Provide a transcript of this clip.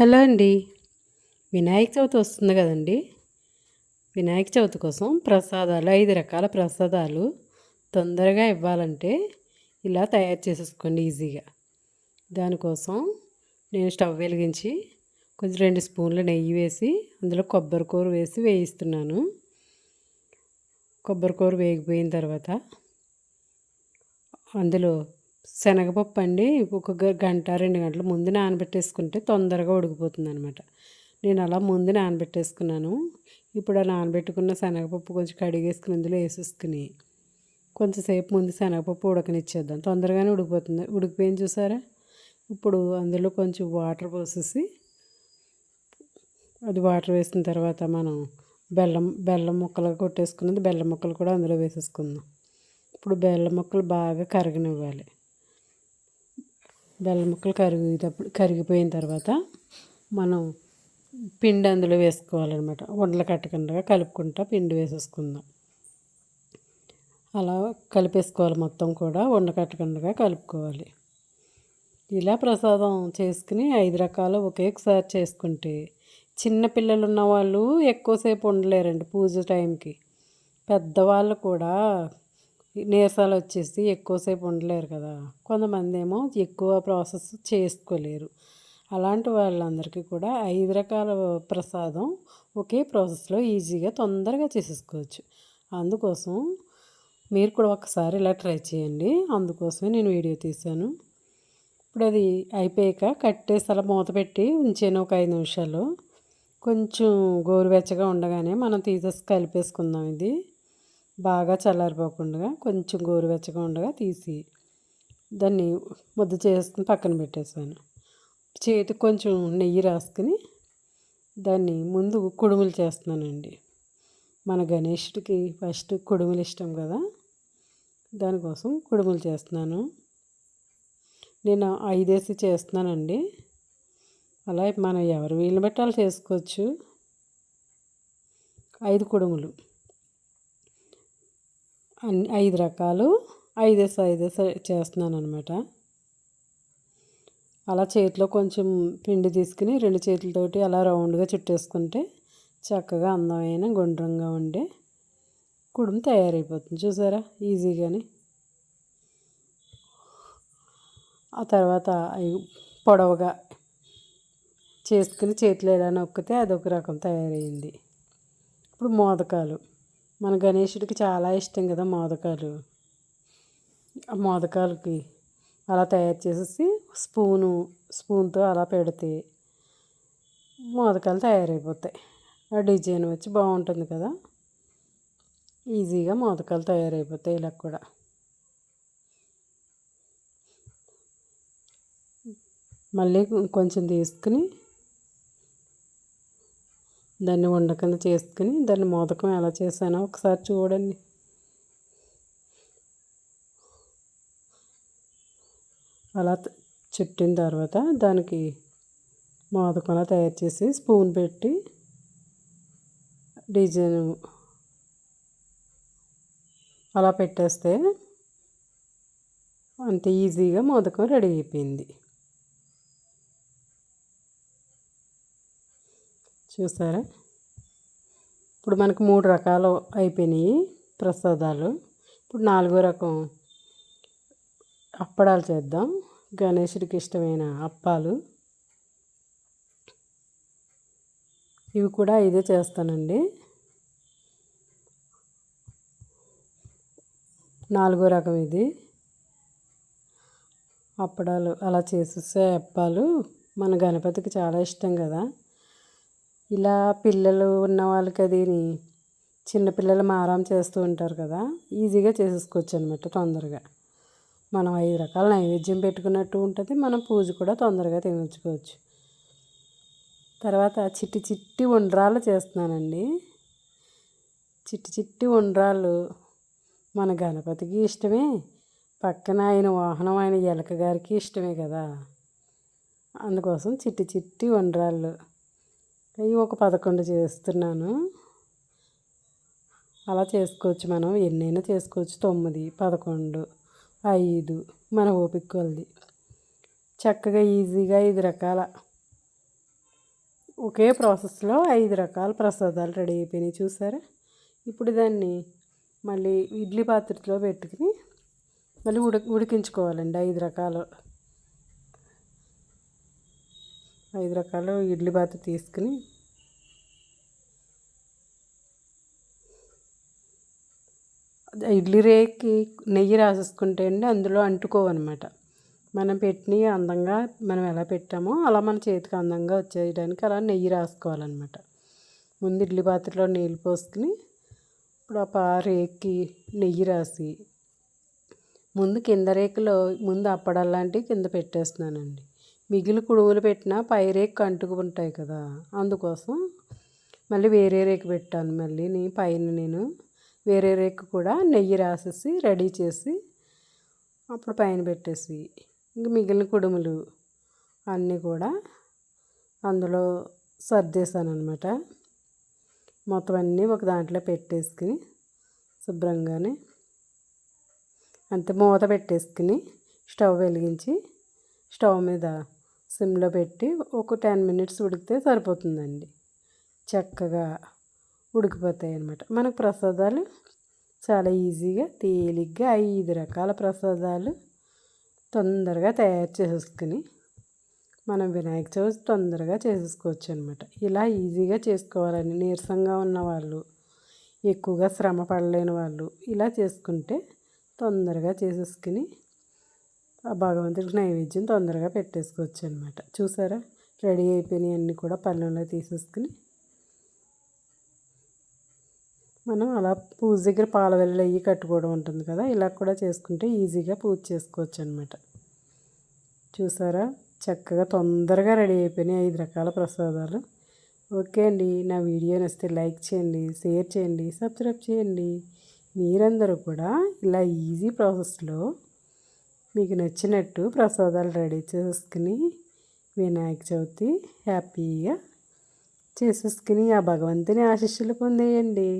Hello అండి. వినాయక చవితి వస్తుంది కదండి. వినాయక చవితి కోసం ప్రసాదాలు ఐదు రకాల ప్రసాదాలు తొందరగా ఇవ్వాలంటే ఇలా తయారు చేసేసుకోండి ఈజీగా. దానికోసం నేను స్టవ్ వెలిగించి కొంచెం రెండు స్పూన్ల నెయ్యి వేసి అందులో కొబ్బరి కూర వేసి వేయిస్తున్నాను. కొబ్బరి కూర వేగిపోయిన తర్వాత అందులో శనగపప్పు అండి ఒక గంట రెండు గంటల ముందు నానబెట్టేసుకుంటే తొందరగా ఉడికిపోతుంది అనమాట నేను అలా ముందు నానబెట్టేసుకున్నాను. ఇప్పుడు ఆ నానబెట్టుకున్న శనగపప్పు కొంచెం కడిగేసుకుని ఇందులో వేసేసుకుని కొంచెంసేపు ముందు శనగపప్పు ఉడకనిచ్చేద్దాం. తొందరగానే ఉడికిపోతుంది. ఉడికిపోయింది చూసారా? ఇప్పుడు అందులో కొంచెం వాటర్ పోసేసి అది వాటర్ వేసిన తర్వాత మనం బెల్లం బెల్లం ముక్కలు కొట్టేసుకున్నది. బెల్లం ముక్కలు కూడా అందులో వేసేసుకుందాం. ఇప్పుడు బెల్లం ముక్కలు బాగా కరగనివ్వాలి. బెల్లం ముక్కలు కరిగేటప్పుడు కరిగిపోయిన తర్వాత మనం పిండి అందులో వేసుకోవాలన్నమాట. ఉండలు కట్టకుండా కలుపుకుంటా పిండి వేసేసుకుందాం. అలా కలిపేసుకోవాలి మొత్తం కూడా ఉండ కట్టకుండా కలుపుకోవాలి. ఇలా ప్రసాదం చేసుకుని ఐదు రకాలు ఒకేసారి చేసుకుంటే చిన్నపిల్లలు ఉన్న వాళ్ళు ఎక్కువసేపు ఉండలేరండి పూజ టైంకి. పెద్దవాళ్ళు కూడా నీరసాలు వచ్చేసి ఎక్కువసేపు ఉండలేరు కదా. కొంతమంది ఏమో ఎక్కువ ప్రాసెస్ చేసుకోలేరు. అలాంటి వాళ్ళందరికీ కూడా ఐదు రకాల ప్రసాదం ఒకే ప్రాసెస్లో ఈజీగా తొందరగా చేసేసుకోవచ్చు. అందుకోసం మీరు కూడా ఒకసారి ఇలా ట్రై చేయండి. అందుకోసమే నేను వీడియో తీశాను. ఇప్పుడు అది అయిపోయాక కట్టేసి అలా మూత పెట్టి ఉంచాను ఒక ఐదు నిమిషాలు. కొంచెం గోరువెచ్చగా ఉండగానే మనం తీసేసి కలిపేసుకుందాం ఇది. బాగా చల్లారిపోకుండా కొంచెం గోరువెచ్చగా ఉండగా తీసి దాన్ని ముద్ద చేసుకుని పక్కన పెట్టేసాను చేతికి కొంచెం నెయ్యి రాసుకుని దాన్ని ముందు కుడుములు చేస్తున్నానండి. మన గణేషుడికి ఫస్ట్ కుడుములు ఇష్టం కదా దానికోసం కుడుములు చేస్తున్నాను. నేను ఐదేసి చేస్తున్నానండి. అలా మనం ఎవరు వీలు పెట్టాలి చేసుకోవచ్చు. ఐదు కుడుములు. అన్ని ఐదు రకాలు. ఐదేసి ఐదేసి చేస్తున్నాను అనమాట అలా చేతిలో కొంచెం పిండి తీసుకుని రెండు చేతులతోటి అలా రౌండ్గా చుట్టేసుకుంటే చక్కగా అందమైన గుండ్రంగా ఉండే కుడుము తయారైపోతుంది. చూసారా? ఈజీగానే. ఆ తర్వాత పొడవుగా చేసుకుని చేతిలో ఎలా నొక్కితే అదొక రకం తయారైంది. ఇప్పుడు మోదకాలు. మన గణేషుడికి చాలా ఇష్టం కదా మోదకాలు. ఆ మోదకాలకి అలా తయారు చేసేసి స్పూను స్పూన్తో అలా పెడితే మోదకాలు తయారైపోతాయి. ఆ డిజైన్ వచ్చి బాగుంటుంది కదా. ఈజీగా మోదకాలు తయారైపోతాయి ఇలా కూడా. మళ్ళీ కొంచెం తీసుకుని దాన్ని వండ కింద చేసుకుని దాన్ని మోదకం ఎలా చేశానో ఒకసారి చూడండి. అలా చుట్టిన తర్వాత దానికి మోదకంలా తయారు చేసి స్పూన్ పెట్టి డిజైన్ అలా పెట్టేస్తే అంత ఈజీగా మోదకం రెడీ అయిపోయింది. చూసారా? ఇప్పుడు మనకు మూడు రకాలు అయిపోయినాయి ప్రసాదాలు. ఇప్పుడు నాలుగో రకం అప్పడాలు చేద్దాం. గణేషుడికి ఇష్టమైన అప్పాలు. ఇవి కూడా ఇదే చేస్తానండి. నాలుగో రకం ఇది. అప్పడాలు అలా చేసేసే అప్పాలు మన గణపతికి చాలా ఇష్టం కదా. ఇలా పిల్లలు ఉన్న వాళ్ళకి అది చిన్నపిల్లలు మారం చేస్తూ ఉంటారు కదా ఈజీగా చేసేసుకోవచ్చు అనమాట తొందరగా. మనం ఐదు రకాల నైవేద్యం పెట్టుకున్నట్టు ఉంటుంది మనం పూజ కూడా తొందరగా తినచ్చుకోవచ్చు తర్వాత చిట్టి చిట్టి ఉండ్రాలు చేస్తున్నానండి. చిట్టి చిట్టి ఉండ్రాలు మన గణపతికి ఇష్టమే పక్కన ఆయన వాహనం ఆయన ఎలక గారికి ఇష్టమే కదా. అందుకోసం చిట్టి చిట్టి ఉండరాళ్ళు. ఇవి ఒక పదకొండు చేస్తున్నాను. అలా చేసుకోవచ్చు మనం. ఎన్నైనా చేసుకోవచ్చు. తొమ్మిది పదకొండు ఐదు మన ఓపిక కొలది. చక్కగా ఈజీగా ఐదు రకాల ఒకే ప్రాసెస్లో ఐదు రకాల ప్రసాదాలు రెడీ అయిపోయినాయి. చూసారా? ఇప్పుడు దాన్ని మళ్ళీ ఇడ్లీ పాత్రలో పెట్టుకుని మళ్ళీ ఉడి ఉడికించుకోవాలండి ఐదు రకాలు. ఐదు రకాలు ఇడ్లీ బాత తీసుకుని ఇడ్లీ రేకి నెయ్యి రాసేసుకుంటే అండి అందులో అంటుకోవన్నమాట. మనం పెట్టినవి అందంగా మనం ఎలా పెట్టామో అలా మన చేతికి అందంగా వచ్చేయడానికి అలా నెయ్యి రాసుకోవాలన్నమాట. ముందు ఇడ్లీ పాత్రలో నీళ్ళు పోసుకుని ఇప్పుడు ఆ పా రేక్కి నెయ్యి రాసి ముందు కింద రేకులో ముందు అప్పడాలాంటివి కింద పెట్టేస్తున్నానండి. మిగిలి కుడుములు పెట్టినా పై రేకు అంటుకుంటాయి కదా. అందుకోసం మళ్ళీ వేరే రేకు పెట్టాను. మళ్ళీ నీ పైన నేను వేరే రేకు కూడా నెయ్యి రాసేసి రెడీ చేసి అప్పుడు పైన పెట్టేసి ఇంక మిగిలిన కుడుములు అన్నీ కూడా అందులో సర్దేశాను అనమాట మొత్తం అన్నీ ఒక దాంట్లో పెట్టేసుకుని శుభ్రంగానే అంతే మూత పెట్టేసుకుని స్టవ్ వెలిగించి స్టవ్ మీద సిమ్లో పెట్టి ఒక టెన్ మినిట్స్ ఉడికితే సరిపోతుందండి. చక్కగా ఉడికిపోతాయి అన్నమాట మనకు ప్రసాదాలు చాలా ఈజీగా తేలిగ్గా ఐదు రకాల ప్రసాదాలు తొందరగా తయారు చేసుకుని మనం వినాయక చవితి తొందరగా చేసేసుకోవచ్చు అనమాట ఇలా ఈజీగా చేసుకోవాలని నీరసంగా ఉన్న వాళ్ళు ఎక్కువగా శ్రమ పడలేని వాళ్ళు ఇలా చేసుకుంటే తొందరగా చేసేసుకుని ఆ భగవంతుడికి నైవేద్యం తొందరగా పెట్టేసుకోవచ్చు అనమాట చూసారా? రెడీ అయిపోయినవి అన్నీ కూడా పళ్ళెంలో తీసేసుకుని. మనం అలా పూజ దగ్గర పాల వెల్లుల్లి అయ్యి కట్టుకోవడం ఉంటుంది కదా? ఇలా కూడా చేసుకుంటే ఈజీగా పూజ చేసుకోవచ్చు అనమాట చూసారా? చక్కగా తొందరగా రెడీ అయిపోయినాయి ఐదు రకాల ప్రసాదాలు. ఓకే అండి. నా వీడియో నచ్చితే లైక్ చేయండి షేర్ చేయండి సబ్స్క్రైబ్ చేయండి. మీరందరూ కూడా ఇలా ఈజీ ప్రాసెస్లో మీకు నచ్చినట్టు ప్రసాదాలు రెడీ చేసుకుని వినాయక చవితి హ్యాపీగా చేసేసుకుని ఆ భగవంతుని ఆశీస్సులు పొందేయండి.